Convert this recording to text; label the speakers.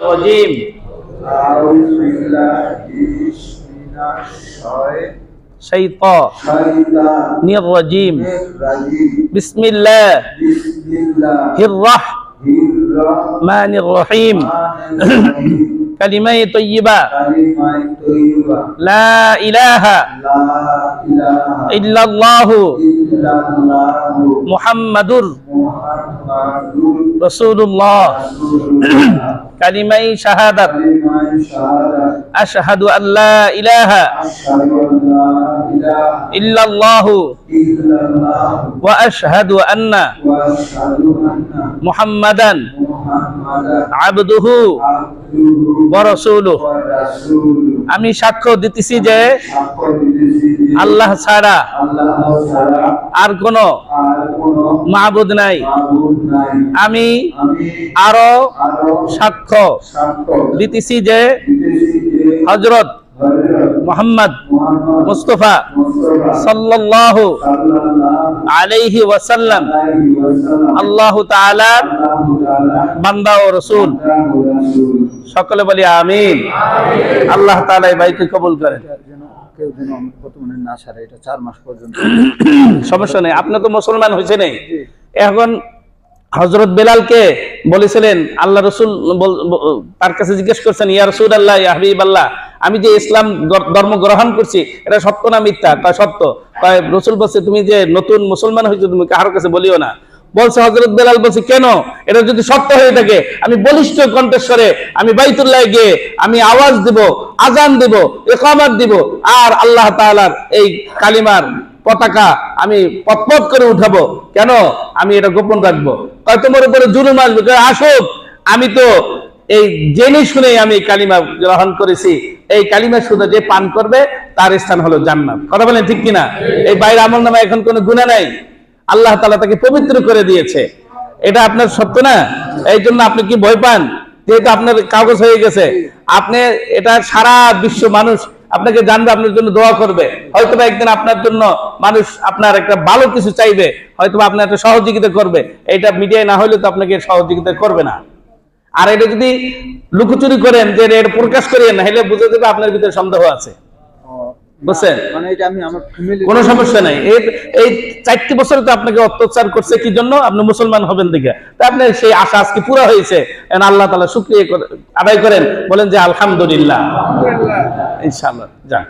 Speaker 1: الرجيم
Speaker 2: أعوذ بالله من الشيطان
Speaker 1: شيطان الرجيم
Speaker 2: الرجيم
Speaker 1: بسم الله
Speaker 2: بسم الله
Speaker 1: الرحمن الرحيم
Speaker 2: الرحمن الرحيم
Speaker 1: كلمة طيبة
Speaker 2: كلمة طيبة
Speaker 1: لا إله
Speaker 2: لا إله
Speaker 1: إلا الله
Speaker 2: إلا الله
Speaker 1: محمد
Speaker 2: রসুল্লাহ কালিমাই
Speaker 1: শাহাদাত। আশহাদু
Speaker 2: আল্লা ইলাহা
Speaker 1: ইল্লাল্লাহু
Speaker 2: ওয়া
Speaker 1: আশহাদু
Speaker 2: আন্না
Speaker 1: মুহাম্মাদান
Speaker 2: আবদুহু।
Speaker 1: আমি সাক্ষ্য দিতেছি যে আল্লাহ ছাড়া আর কোন মাহবুদ নাই। আমি
Speaker 2: আরও
Speaker 1: সাক্ষ্য দিতেছি যে হজরত মোহাম্মদ মুস্তফা
Speaker 2: সাল্লাহ
Speaker 1: আলাইহি ওয়াসাল্লাম আল্লাহ বান্দা ও রাসূল। সকলে বলি আমিন। আল্লাহ তাআলা এই বাইকে কবুল করেন। সমস্যা নেই আপনি তো মুসলমান হয়েছে নেই এখন হজরত বেলালকে বলেছিলেন আল্লাহ রসুল তার কাছে জিজ্ঞেস করছেন ইয়া রসুল আল্লাহ ইয়া হাবিব আল্লাহ আমি যে ইসলাম ধর্ম গ্রহণ করছি এটা সত্য না মিথ্যা? তা সত্য। তাই রসুল বলছে তুমি যে নতুন মুসলমান হয়েছো তুমি কাহার কাছে বলিও না। বলছে হজরত বেলাল বলছে, কেন? এটা যদি সত্য হয়ে থাকে, আমি বলিষ্ঠ কণ্ঠস্বরে আমি বাইতুল্লাহ গিয়ে আমি আওয়াজ দিব আজান দিব একামত দিব, আর আল্লাহ তাআলার এই কালিমার পতাকা আমি পথপথ করে উঠাবো। কেন? আমি এটা গোপন রাখব। তোমার উপরে জুলুম আসবে। আসুক, আমি তো এই জেনে শুনে আমি কালিমা গ্রহণ করেছি। এই কালিমা শুধু যে পান করবে, তার স্থান হলো জান্নাত। কথা বলেন ঠিক কিনা? এই বাইরে আমল নামে এখন কোনো গুণা নাই? আল্লাহ তাআলা তাকে পবিত্র করে দিয়েছে। এটা আপনার সত্য না? এই জন্য আপনি কি ভয় পান? যেহেতু আপনার কাগজ হয়ে গেছে। আপনি এটা সারা বিশ্ব মানুষ আপনাকে জানবে, আপনার জন্য দোয়া করবে। হয়তো বা একদিন আপনার জন্য মানুষ আপনার একটা ভালো কিছু চাইবে হয়তো বা আপনার একটা সহযোগিতা করবে। এটা মিডিয়ায় না হলে তো আপনাকে সহযোগিতা করবে না। আর এটা যদি লুকোচুরি করেন, যে এটা প্রকাশ করিয়েন না হলে বুঝে দেবে আপনার ভিতরে সন্দেহ আছে। বুঝছেন?
Speaker 3: মানে
Speaker 1: কোনো সমস্যা নাই। এই এই চারটি বছর তো আপনাকে অত্যাচার করছে কি জন্য? আপনি মুসলমান হবেন দেখে। তা আপনার সেই আশা আজকে পুরো হয়েছে। আল্লাহ তালা শুক্রিয়া আদায় করেন। বলেন যে আলহামদুলিল্লাহ। ইনশাআল্লাহ। যান।